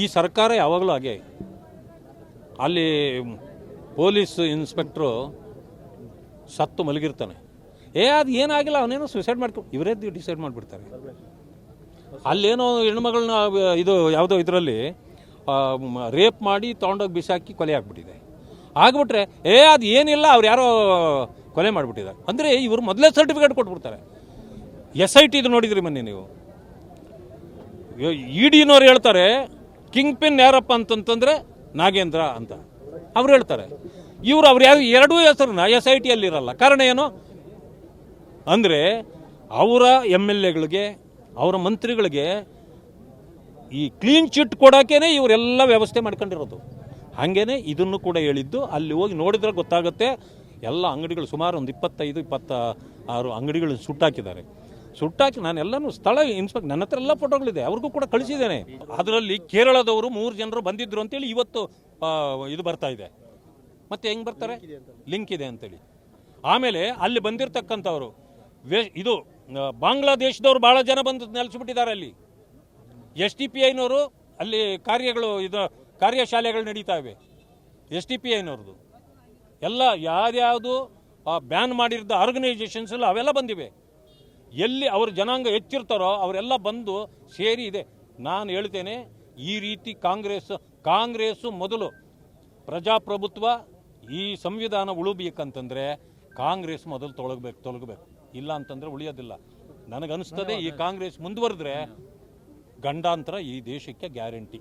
ಈ ಸರ್ಕಾರ ಯಾವಾಗಲೂ ಹಾಗೆ ಅಲ್ಲಿ ಪೊಲೀಸ್ ಇನ್ಸ್ಪೆಕ್ಟ್ರು ಸತ್ತು ಮಲಗಿರ್ತಾನೆ. ಏ, ಅದು ಏನಾಗಿಲ್ಲ, ಅವನೇನೋ ಸುಸೈಡ್ ಮಾಡ್ಕೊ ಇವರೇ ಡಿಸೈಡ್ ಮಾಡಿಬಿಡ್ತಾರೆ. ಅಲ್ಲೇನೋ ಹೆಣ್ಮಗಳನ್ನ ಇದು ಯಾವುದೋ ಇದರಲ್ಲಿ ರೇಪ್ ಮಾಡಿ ತೊಗೊಂಡೋಗಿ ಬಿಸಾಕಿ ಕೊಲೆ ಆಗಿಬಿಟ್ಟಿದೆ. ಆಗಿಬಿಟ್ರೆ, ಏ, ಅದು ಏನಿಲ್ಲ, ಅವ್ರು ಯಾರೋ ಕೊಲೆ ಮಾಡಿಬಿಟ್ಟಿದ್ದಾರೆ. ಅಂದರೆ ಇವರು ಮೊದಲೇ ಸರ್ಟಿಫಿಕೇಟ್ ಕೊಟ್ಬಿಡ್ತಾರೆ. ಎಸ್ ಐ ಟಿದು ನೋಡಿದ್ರಿ ಮೊನ್ನೆ ನೀವು. ಇ ಡಿನವ್ರು ಹೇಳ್ತಾರೆ ಕಿಂಗ್ ಪಿನ್ ಯಾರಪ್ಪ ಅಂತಂತಂದ್ರೆ ನಾಗೇಂದ್ರ ಅಂತ. ಅವ್ರು ಹೇಳ್ತಾರೆ. ಇವರು ಅವ್ರು ಯಾವ ಎರಡೂ ಹೆಸರನ್ನ ಎಸ್ ಐ ಟಿಯಲ್ಲಿ ಇರಲ್ಲ ಕಾರಣ ಏನು? ಅಂದರೆ ಅವರ ಎಂ ಎಲ್ ಎಗಳಿಗೆ, ಅವರ ಮಂತ್ರಿಗಳಿಗೆ ಈ ಕ್ಲೀನ್ ಚಿಟ್ ಕೊಡೋಕ್ಕೇ ಇವರೆಲ್ಲ ವ್ಯವಸ್ಥೆ ಮಾಡ್ಕೊಂಡಿರೋದು. ಹಾಗೇನೆ ಇದನ್ನು ಕೂಡ ಹೇಳಿದ್ದು ಅಲ್ಲಿ ಹೋಗಿ ನೋಡಿದ್ರೆ ಗೊತ್ತಾಗುತ್ತೆ, ಎಲ್ಲ ಅಂಗಡಿಗಳು ಸುಮಾರು ಒಂದು ಇಪ್ಪತ್ತೈದು, ಇಪ್ಪತ್ತ ಆರು ಅಂಗಡಿಗಳು ಸುಟ್ಟಾಕಿದ್ದಾರೆ. ಸುಟ್ಟಾಕಿ ನಾನು ಎಲ್ಲನೂ ಸ್ಥಳ ಇನ್ಸ್ಪೆಕ್ಟ್ ನನ್ನ ಹತ್ರ ಎಲ್ಲ ಫೋಟೋಗಳಿದೆ ಅವ್ರಿಗೂ ಕೂಡ ಕಳಿಸಿದ್ದೇನೆ. ಅದರಲ್ಲಿ ಕೇರಳದವರು ಮೂರು ಜನರು ಬಂದಿದ್ರು ಅಂತೇಳಿ ಇವತ್ತು ಇದು ಬರ್ತಾ ಇದೆ. ಮತ್ತೆ ಹೆಂಗ್ ಬರ್ತಾರೆ? ಲಿಂಕ್ ಇದೆ ಅಂತೇಳಿ. ಆಮೇಲೆ ಅಲ್ಲಿ ಬಂದಿರತಕ್ಕಂಥವ್ರು, ವೇ, ಇದು ಬಾಂಗ್ಲಾದೇಶದವ್ರು ಭಾಳ ಜನ ಬಂದು ನೆಲೆಸಿಬಿಟ್ಟಿದ್ದಾರೆ ಅಲ್ಲಿ. ಎಸ್ ಟಿ ಪಿ ಐನವರು ಅಲ್ಲಿ ಕಾರ್ಯಗಳು, ಇದು, ಕಾರ್ಯಶಾಲೆಗಳು ನಡೀತಾ ಇವೆ. ಎಸ್ ಟಿ ಪಿ ಐನವ್ರದ್ದು. ಎಲ್ಲ ಯಾವ್ದ್ಯಾವುದು ಬ್ಯಾನ್ ಮಾಡಿರೋದು ಎಲ್ಲ ಅವೆಲ್ಲ ಬಂದಿವೆ. ಎಲ್ಲಿ ಅವ್ರ ಜನಾಂಗ ಹೆಚ್ಚಿರ್ತಾರೋ ಅವರೆಲ್ಲ ಬಂದು ಸೇರಿ ಇದೆ. ನಾನು ಹೇಳ್ತೇನೆ, ಈ ರೀತಿ ಕಾಂಗ್ರೆಸ್ ಕಾಂಗ್ರೆಸ್ ಮೊದಲು ಪ್ರಜಾಪ್ರಭುತ್ವ, ಈ ಸಂವಿಧಾನ ಉಳಿಬೇಕಂತಂದರೆ ಕಾಂಗ್ರೆಸ್ ಮೊದಲು ತೊಳಗಬೇಕು, ತೊಲಗಬೇಕು. ಇಲ್ಲ ಅಂತಂದ್ರೆ ಉಳಿಯೋದಿಲ್ಲ. ನನಗನ್ನಿಸ್ತದೆ ಈ ಕಾಂಗ್ರೆಸ್ ಮುಂದುವರೆದ್ರೆ ಗಂಡಾಂತರ ಈ ದೇಶಕ್ಕೆ ಗ್ಯಾರಂಟಿ.